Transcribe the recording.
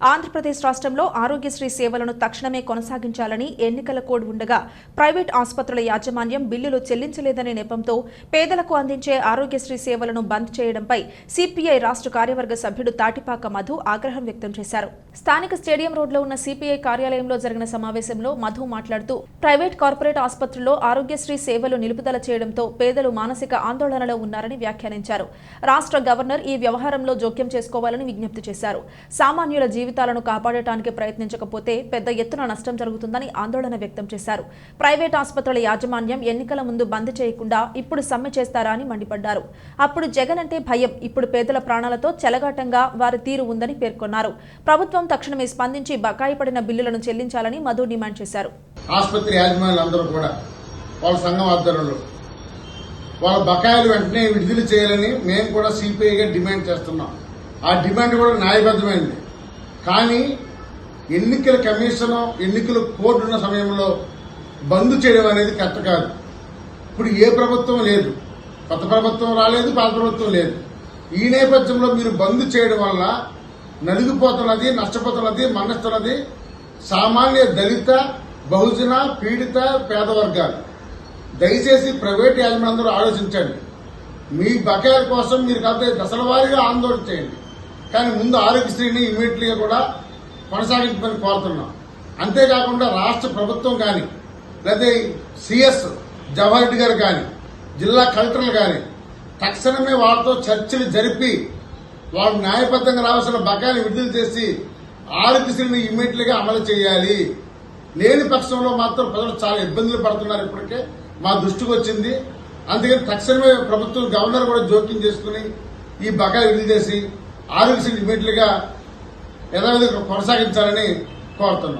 ఆంధ్రప్రదేశ్ రాష్ట్రంలో ఆరోగ్యశ్రీ సేవలను తక్షణమే కొనసాగించాలని ఎన్నికల కోడ్ ఉండగా ప్రైవేట్ ఆసుపత్రుల యాజమాన్యం బిల్లులు చెల్లించలేదనే నెపంతో పేదలకు అందించే ఆరోగ్యశ్రీ సేవలను బంద్ చేయడంపై సిపిఐ రాష్ట్ర కార్యవర్గ సభ్యుడు తాటిపాక మధు ఆగ్రహం వ్యక్తం చేశారు. స్థానిక స్టేడియం రోడ్లో ఉన్న సిపిఐ కార్యాలయంలో జరిగిన సమావేశంలో మధు మాట్లాడుతూ ప్రైవేట్ కార్పొరేట్ ఆసుపత్రుల్లో ఆరోగ్యశ్రీ సేవలు నిలుపుదల చేయడంతో పేదలు మానసిక ఆందోళనలో ఉన్నారని వ్యాఖ్యానించారు. రాష్ట్ర గవర్నర్ ఈ వ్యవహారంలో జోక్యం చేసుకోవాలని విజ్ఞప్తి చేశారు. సామాన్యుల జీవితం జీవితాలను కాపాడటానికి ప్రయత్నించకపోతే పెద్ద ఎత్తున నష్టం జరుగుతుందని ఆందోళన వ్యక్తం చేశారు. ప్రైవేట్ ఆసుపత్రుల యాజమాన్యం ఎన్నికల ముందు బంద్ చేయకుండా ఇప్పుడు సమ్మె చేస్తారా అని మండిపడ్డారు. అప్పుడు జగన్ అంటే భయం ఇప్పుడు పేదల ప్రాణాలతో చెలగాటంగా వారి తీరు ఉందని పేర్కొన్నారు. ప్రభుత్వం తక్షణమే స్పందించి బకాయి పడిన బిల్లులను చెల్లించాలని మధు డిమాండ్ చేశారు. ఆసుపత్రి యాజమాన్యులందరూ కూడా వాళ్ళ సంఘం ఆధ్వర్యంలో వాళ్ళ బకాయిలు వెంటనే విడుదల చేయాలని మేము కూడా సిపిఐగా డిమాండ్ చేస్తున్నాం. ఆ డిమాండ్ కూడా న్యాయబద్ధమైంది. కానీ ఎన్నికల కమిషన్ ఎన్నికల కోర్టు ఉన్న సమయంలో బంద్ చేయడం అనేది కరెక్ట్ కాదు. ఇప్పుడు ఏ ప్రభుత్వం లేదు. కొత్త ప్రభుత్వం రాలేదు పాత ప్రభుత్వం లేదు. ఈ నేపథ్యంలో మీరు బంద్ చేయడం వల్ల నలిగిపోతున్నది నష్టపోతున్నది మన్నిస్తున్నది సామాన్య దళిత బహుజన పీడిత పేద వర్గాలు. దయచేసి ప్రైవేట్ యాజమాన్యందరూ ఆలోచించండి. మీ బకాయిల కోసం మీరు కాకపోతే దశల వారీగా ఆందోళన చేయండి. కానీ ముందు ఆరోగ్యశ్రీని ఇమీడియట్లీగా కూడా కొనసాగించమని కోరుతున్నాం. అంతేకాకుండా రాష్ట్ర ప్రభుత్వం కానీ లేదా సిఎస్ జవహర్ రెడ్డి గారు కానీ జిల్లా కలెక్టర్లు కానీ తక్షణమే వాళ్ళతో చర్చలు జరిపి వాళ్ళు న్యాయబద్ధంగా రావాల్సిన బకాయిలు విడుదల చేసి ఆరోగ్యశ్రీని ఇమీడియట్ అమలు చేయాలి. లేని పక్షంలో మాత్రం ప్రజలు చాలా ఇబ్బందులు పడుతున్నారు ఇప్పటికే. మా దృష్టికి వచ్చింది. అందుకని తక్షణమే ప్రభుత్వం గవర్నర్ కూడా జోక్యం చేసుకుని ఈ బకాయి విడుదల చేసి ఆరోగ్యశ్రీ ఇమీడియట్గా యథావిధిగా కొనసాగించాలని కోరుతున్నాం.